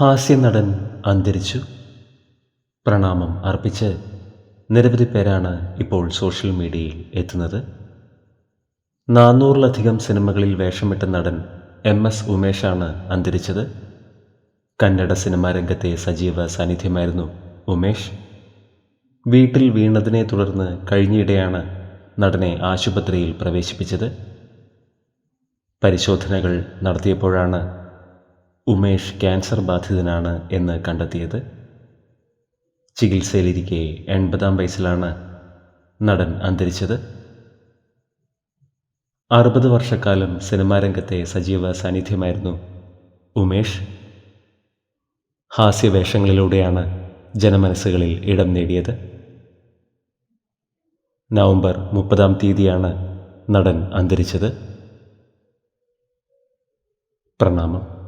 ഹാസ്യനടൻ അന്തരിച്ചു. പ്രണാമം അർപ്പിച്ച് നിരവധി പേരാണ് ഇപ്പോൾ സോഷ്യൽ മീഡിയയിൽ എത്തുന്നത്. നാനൂറിലധികം സിനിമകളിൽ വേഷമിട്ട നടൻ എം എസ് ഉമേഷാണ് അന്തരിച്ചത്. കന്നഡ സിനിമാ രംഗത്തെ സജീവ സാന്നിധ്യമായിരുന്നു ഉമേഷ്. വീട്ടിൽ വീണതിനെ തുടർന്ന് കഴിഞ്ഞിടെയാണ് നടനെ ആശുപത്രിയിൽ പ്രവേശിപ്പിച്ചത്. പരിശോധനകൾ നടത്തിയപ്പോഴാണ് ഉമേഷ് ക്യാൻസർ ബാധിതനാണ് എന്ന് കണ്ടെത്തിയത്. ചികിത്സയിലിരിക്കെ എൺപതാം വയസ്സിലാണ് നടൻ അന്തരിച്ചത്. അറുപത് വർഷക്കാലം സിനിമാരംഗത്തെ സജീവ സാന്നിധ്യമായിരുന്നു ഉമേഷ്. ഹാസ്യവേഷങ്ങളിലൂടെയാണ് ജനമനസ്സുകളിൽ ഇടം നേടിയത്. നവംബർ മുപ്പതാം തീയതിയാണ് നടൻ അന്തരിച്ചത്. പ്രണാമം.